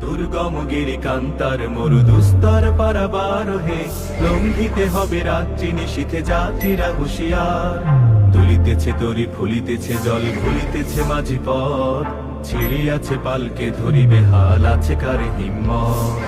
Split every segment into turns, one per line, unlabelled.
দুর্গম গিরি কান্তার মরু দুস্তর পারাবার হে লঙ্ঘিতে হবে রাত্রি নিশীথে জাতিরা হুঁশিয়ার। তুলিতেছে তরি ফুলিতেছে জল ভুলিতেছে মাঝি পথ। ছিড়িয়াছে পালকে ধরিবে হাল, আছে কারে হিম্মত।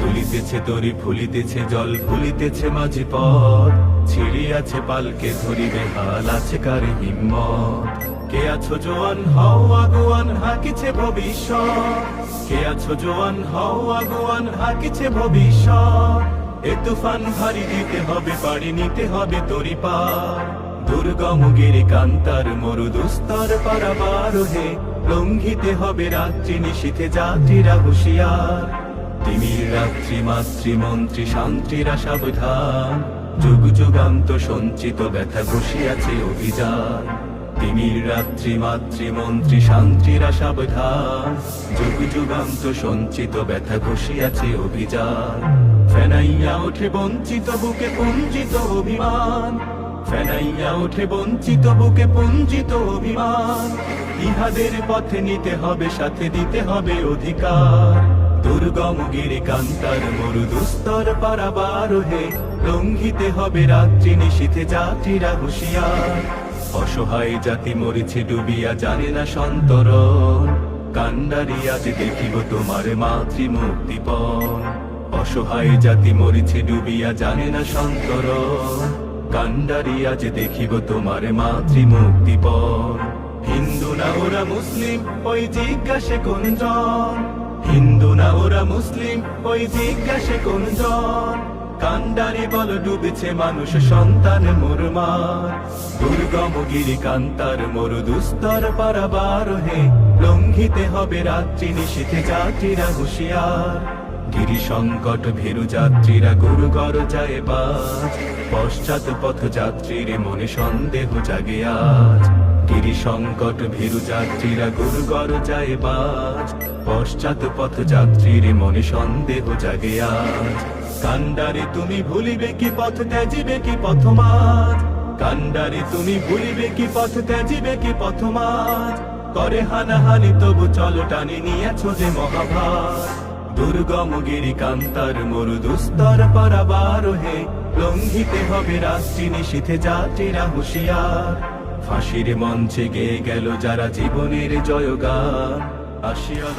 তুলিতেছে তরি ফুলিতেছে জল ভুলিতেছে মাঝি পথ। ছিড়িয়াছে পালকে ধরিবে হাল আছে কারে হিম্মত? কে আছো জোয়ান, হও আগুয়ান, হাকিছে ভবিষ্যৎ? কে আছো জোয়ান, হও আগুয়ান, হাকিছে ভবিষ্যৎ? এ তুফান ভারী দিতে হবে, পাড়ি নিতে হবে তরি পার দুর্গম গিরি কান্তার মরু দুস্তর পারাবার হে লঙ্ঘিতে হবে রাত্রি নিশীথে যাত্রীরা হুঁশিয়ার। তিমির রাত্রি, মাতৃ, মন্ত্রী, শান্তিরা সাবধান। যুগ যুগান্ত সঞ্চিত ব্যথা বসিয়াছে অভিযান। তিমির রাত্রি মাতৃ মন্ত্রী শান্তিরা সাবধান যুগ যুগান্ত সঞ্চিত ব্যথা বসিয়াছে অভিযান। ফেনাইয়া ওঠে বঞ্চিত বুকে পুঞ্জিত অভিমান। ফেনাইয়া ওঠে বঞ্চিত বুকে পুঞ্জিত অভিমান। ইহাদের পথে নিতে হবে, সাথে দিতে হবে অধিকার। দুর্গম গিরি কান্তার মরু দুস্তর পারাবার হে, লঙ্ঘিতে হবে রাত্রি নিশীথে যাত্রীরা হুঁশিয়ার। অসহায় জাতি মরিছে ডুবিয়া জানে না সন্তরণ। কান্ডারি আজ দেখিব তোমার মাতৃ মুক্তিপণ অসহায় জাতি মরিছে ডুবিয়া জানে না সন্তরণ। কান্ডারি আজ দেখিব তোমার মাতৃ মুক্তিপণ হিন্দু না ওরা মুসলিম, ওই জিজ্ঞাসে কোনজন? হিন্দু ওরা মুসলিম, ওই জিজ্ঞাসে কোনজন কান্ডারি বল ডুবেছে মানুষ, সন্তান মুরমার। দুর্গম গিরি কান্তার মরু দুস্তর পারাবার হে। লঙ্ঘিতে হবে রাত্রি নিশীথে যাত্রীরা হুঁশিয়ার। গিরি সংকট ভেরু যাত্রীরা গুরু গর যায় বাজ। পশ্চাৎ পথ যাত্রীর মনে সন্দেহ জাগে আজ। গিরি সংকট ভীরু যাত্রীরা গুরু গর যায় বাজ। পশ্চাৎ পথ যাত্রীর মনে সন্দেহ জাগে আজ। কান্ডারে তুমি ভুলিবে কি পথ, ত্যাজিবে কি পথমাজ কান্ডারে তুমি ভুলিবে কি পথ, ত্যাজিবে কি পথমাজ করে হানাহানি, তবু চলো টানি নিয়েছ যে মহাভার। দুর্গম গিরি কান্তার মরু দুস্তর পারাবার হে, লঙ্ঘিতে হবে রাত্রি নিশীথে যাত্রীরা হুঁশিয়ার। ফাঁসির মঞ্চে গেয়ে গেল যারা জীবনের জয়গান। আসিয়া